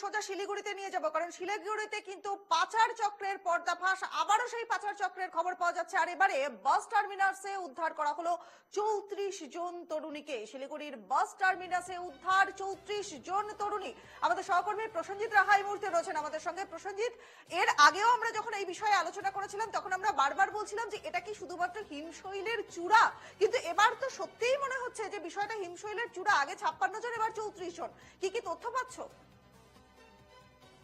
সোজা শিলিগুড়িতে নিয়ে যাব, কারণ শিলিগুড়িতে কিন্তু পাচার চক্রের পর্দাফাঁস আবারও সেই পাচার চক্রের খবর পাওয়া যাচ্ছে। আর এবারে বাস টার্মিনাসে উদ্ধার করা হলো চৌত্রিশ জন তরুণীকে। শিলিগুড়ির বাস টার্মিনাসে উদ্ধার চৌত্রিশ জন তরুণী। আমাদের সহকর্মী প্রসঞ্জিৎ রাহা এই মুহূর্তে রয়েছেন আমাদের সঙ্গে। প্রসঞ্জিৎ এর আগেও আমরা যখন এই বিষয়ে আলোচনা করেছিলাম, তখন আমরা বারবার বলছিলাম যে এটা কি শুধুমাত্র হিমশৈলের চূড়া? কিন্তু এবার তো সত্যিই মনে হচ্ছে যে বিষয়টা হিমশৈলের চূড়া। আগে ছাপ্পান্ন জন, এবার চৌত্রিশ জন। কি কি তথ্য পাচ্ছ?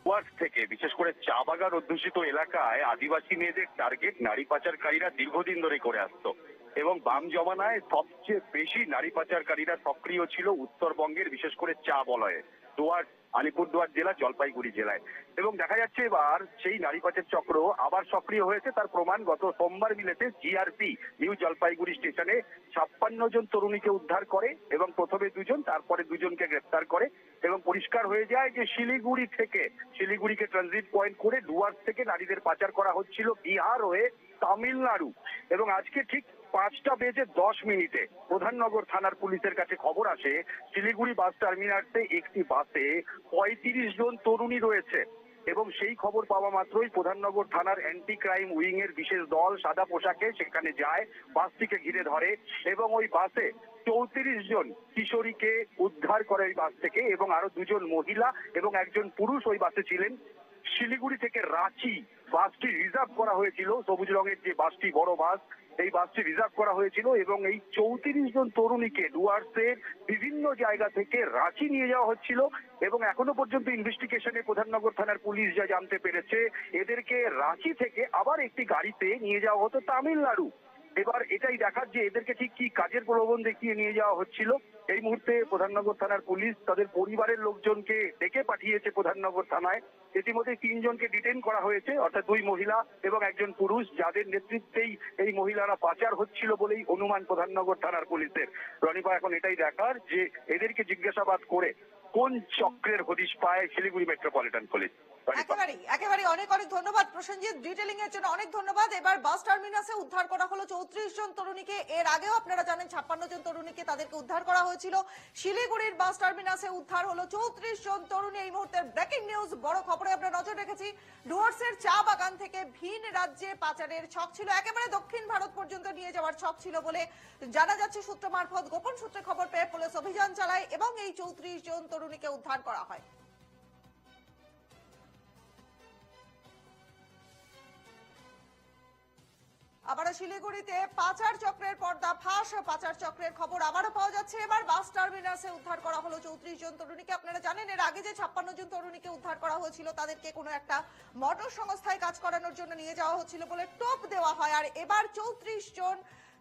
ওয়ার্ড থেকে, বিশেষ করে চা বাগান অধ্যুষিত এলাকায় আদিবাসী মেয়েদের টার্গেট নারী পাচারকারীরা দীর্ঘদিন ধরে করে আসতো। এবং বাম জমানায় সবচেয়ে বেশি নারী পাচারকারীরা সক্রিয় ছিল উত্তরবঙ্গের, বিশেষ করে চা বলয়ে। দুয়ার আলিপুরদুয়ার জেলা, জলপাইগুড়ি জেলায়। এবং দেখা যাচ্ছে এবার সেই নারী পাচার চক্র আবার সক্রিয় হয়েছে। তার প্রমাণ গত সোমবার মিলেছে জিআরপি নিউ জলপাইগুড়ি স্টেশনে ছাপ্পান্ন জন তরুণীকে উদ্ধার করে এবং প্রথমে দুজন, তারপরে দুজনকে গ্রেপ্তার করে এবং পরিষ্কার হয়ে যায় যে শিলিগুড়ি থেকে, শিলিগুড়িকে ট্রানজিট পয়েন্ট করে ডুয়ার্স থেকে নারীদের পাচার করা হচ্ছিল বিহার হয়ে তামিলনাড়ু। এবং আজকে ঠিক পাঁচটা বেজে দশ মিনিটে প্রধাননগর থানার পুলিশের কাছে খবর আসে, শিলিগুড়ি বাস টার্মিনাসে একটি বাসে পঁয়ত্রিশ জন তরুণী রয়েছে এবং সেই খবর পাওয়া মাত্রই প্রধাননগর থানার অ্যান্টি ক্রাইম উইং এর বিশেষ দল সাদা পোশাকে সেখানে যায়, বাসটিকে ঘিরে ধরে এবং ওই বাসে চৌত্রিশ জন কিশোরীকে উদ্ধার করে ওই বাস থেকে এবং আরও দুজন মহিলা এবং একজন পুরুষ ওই বাসে ছিলেন। শিলিগুড়ি থেকে রাঁচি বাসটি রিজার্ভ করা হয়েছিল। সবুজ রঙের যে বাসটি, বড় বাস এই বাসটি রিজার্ভ করা হয়েছিল এবং এই চৌত্রিশ জন তরুণীকে ডুয়ার্সের বিভিন্ন জায়গা থেকে রাঁচি নিয়ে যাওয়া হচ্ছিল এবং এখনও পর্যন্ত ইনভেস্টিগেশনে প্রধাননগর থানার পুলিশ যা জানতে পেরেছে, এদেরকে রাঁচি থেকে আবার একটি গাড়িতে নিয়ে যাওয়া হতো তামিলনাড়ু। এবার এটাই দেখার যে এদেরকে ঠিক কি কাজের প্রলোভন দেখিয়ে নিয়ে যাওয়া হচ্ছিল। এই মুহূর্তে প্রধাননগর থানার পুলিশ তাদের পরিবারের লোকজনকে ডেকে পাঠিয়েছে প্রধাননগর থানায়। ইতিমধ্যে তিনজনকে ডিটেন করা হয়েছে, অর্থাৎ দুই মহিলা এবং একজন পুরুষ যাদের নেতৃত্বেই এই মহিলারা পাচার হচ্ছিল বলেই অনুমান প্রধাননগর থানার পুলিশের। রনিপা, এখন এটাই দেখার যে এদেরকে জিজ্ঞাসাবাদ করে কোন চক্রের হদিশ পায় শিলিগুড়ি মেট্রোপলিটন পুলিশ। একেবারেই একেবারেই অনেক এর শিলিগুড়ির বাস টার্মিনাসে উদ্ধার হলো চৌত্রিশ জন তরুণী। এই মুহূর্তে ব্রেকিং নিউজ বড় খবরে আমরা নজর রেখেছি। ডুয়ার্সের চা বাগান থেকে ভিন রাজ্যে পাচারের ছক ছিল। একেবারে দক্ষিণ ভারত পর্যন্ত নিয়ে যাওয়ার ছক ছিল বলে জানা যাচ্ছে সূত্র মারফত। গোপন সূত্রে খবর পেয়ে পুলিশ অভিযান চালায় এবং এই চৌত্রিশ জন তরুণীকে উদ্ধার করা হয়। আবারও শিলিগুড়িতে পাচার চক্রের পর্দা ফাঁস। পাচার চক্রের খবর আবারও পাওয়া যাচ্ছে। এবার বাস টার্মিনাসে উদ্ধার করা হলো চৌত্রিশ জন তরুণীকে। আপনারা জানেন, এর আগে যে ছাপ্পান্ন জন তরুণীকে উদ্ধার করা হয়েছিল, তাদেরকে কোনো একটা মোটর সংস্থায় কাজ করানোর জন্য নিয়ে যাওয়া হচ্ছিল বলে টোপ দেওয়া হয়। আর এবার চৌত্রিশ জন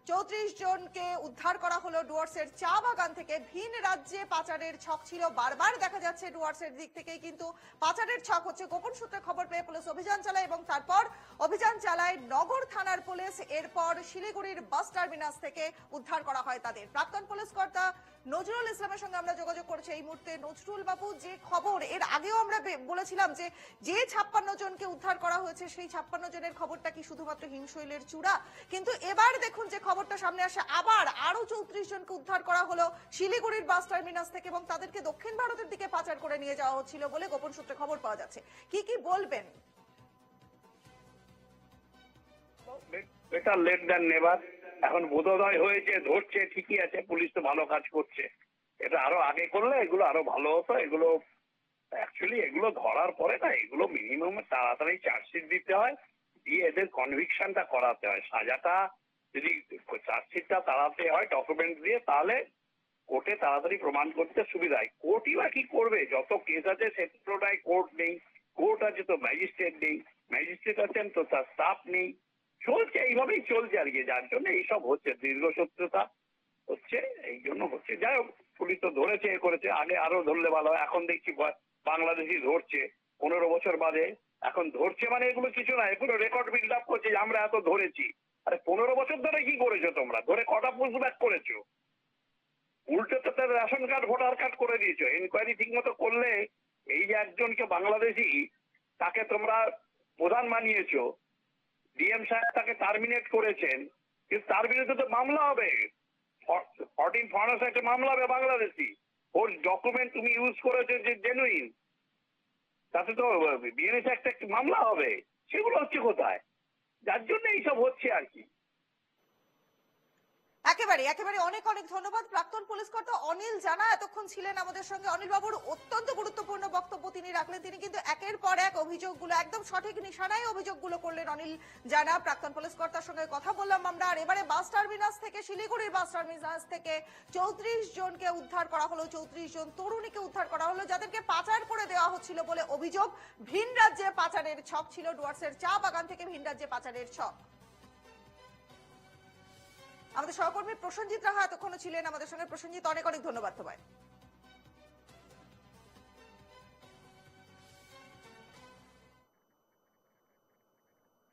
চৌত্রিশ জনকে উদ্ধার করা হলো ডুয়ার্সের চা বাগান থেকে। ভিন রাজ্যে পাচারের ছক ছিল বারবার, দেখা যাচ্ছে ডুয়ার্সের দিক থেকে কিন্তু পাচারের ছক হচ্ছে। গোপন সূত্রে খবর পেয়ে পুলিশ অভিযান চালায় এবং তারপর অভিযান চালায় নগর থানার পুলিশ। এরপর শিলিগুড়ির বাস টার্মিনাস থেকে উদ্ধার করা হয় তাদের। প্রাক্তন পুলিশ কর্তা নজরুল ইসলামের সঙ্গে আমরা যোগাযোগ করেছি এই মুহূর্তে। নজরুল বাবু, যে খবর, এর আগেও আমরা বলেছিলাম যে যে ছাপ্পান্ন জনকে উদ্ধার করা হয়েছে, সেই ছাপ্পান্ন জনের খবরটা কি শুধুমাত্র হিমশৈলের চূড়া? কিন্তু এবার দেখুন যে খবরটা সামনে আসে। আবার আরও চৌত্রিশ জনকে উদ্ধার করা হলো শিলিগুড়ির বাস টার্মিনাস থেকে এবং তাদেরকে দক্ষিণ ভারতের দিকে পাচার করে নিয়ে যাওয়া হচ্ছিল বলে গোপন সূত্রে খবর পাওয়া যাচ্ছে। কি কি বলবেন? বেটার লেট নেভার এখন বোধোদয় হয়েছে, ধরছে, ঠিকই আছে, পুলিশ তো ভালো কাজ করছে। এটা আরও আগে করলে এগুলো আরও ভালো হতো, এগুলো অ্যাকচুয়ালি এগুলো ধরার পরে না, এগুলো মিনিমাম তাড়াতাড়ি চার্জশিট দিতে হয়, দিয়ে এদের কনভিকশনটা করাতে হয়। সাজাটা যদি চার্জশিটটা তাড়াতে হয় ডকুমেন্ট দিয়ে, তাহলে কোর্টে তাড়াতাড়ি প্রমাণ করতে সুবিধা হয়। কোর্টই বা কি করবে? যত কেস আছে সেগুলোটাই কোর্ট নেই, কোর্ট আছে তো ম্যাজিস্ট্রেট নেই ম্যাজিস্ট্রেট আছেন তো তার স্টাফ নেই। চলছে, এইভাবেই চলছে আর কি, যার জন্য এইসব হচ্ছে, দীর্ঘ শত্রুতা হচ্ছে, এই জন্য হচ্ছে। যাই হোক, পুলিশ তো ধরেছে, এ করেছে, আগে আরও ধরলে ভালো এখন দেখছি বাংলাদেশি ধরছে, পনেরো বছর বাদে এখন ধরছে মানে এগুলো কিছু না, এগুলো রেকর্ড বিল্ড আপ করছে আমরা এত ধরেছি। আরে পনেরো বছর ধরে কি করেছ তোমরা? ধরে কটা পুষব্যাক করেছ? উল্টো তো তার রেশন কার্ড ভোটার কার্ড করে দিয়েছ। এনকোয়ারি ঠিক মতো করলে এই যে একজনকে বাংলাদেশি, তাকে তোমরা প্রধান বানিয়েছো ডিএম সাহেব তাকে টার্মিনেট করেছেন, কিন্তু তার বিরুদ্ধে তো মামলা হবে। ফর্টিন ফরেন্স একটা মামলা হবে বাংলাদেশি। ওর ডকুমেন্ট তুমি ইউজ করেছ যে জেনুইন তাতে তো বিএনএস একটা মামলা হবে। সেগুলো হচ্ছে কোথায়? যার জন্য এইসব হচ্ছে আর কি। একেবারে একেবারে অনেক অনেক ধন্যবাদ। প্রাক্তন পুলিশ কর্তা অনিল জানা এতক্ষণ ছিলেন আমাদের সঙ্গে। অনিল বাবুর অত্যন্ত গুরুত্বপূর্ণ বক্তব্য তিনি রাখলেন। তিনি কিন্তু একের পর এক অভিযোগগুলো, একদম সঠিক নিশানায় অভিযোগগুলো করলেন অনিল জানা। প্রাক্তন পুলিশ কর্তার সঙ্গে কথা বললাম আমরা। আর এবারে বাস টার্মিনাস থেকে, শিলিগুড়ির বাস টার্মিনাস থেকে চৌত্রিশ জনকে উদ্ধার করা হলো। চৌত্রিশ জন তরুণীকে উদ্ধার করা হলো। যাদেরকে পাচার করে দেওয়া হচ্ছিল বলে অভিযোগ। ভিন রাজ্যে পাচারের ছক ছিল। ডুয়ার্সের চা বাগান থেকে ভিন রাজ্যে পাচারের ছক। আমাদের সহকর্মী প্রসেনজিৎ রাহা এতক্ষণ ছিলেন। আমাদের সঙ্গে প্রসেনজিৎ অনেক অনেক ধন্যবাদ তোমায়।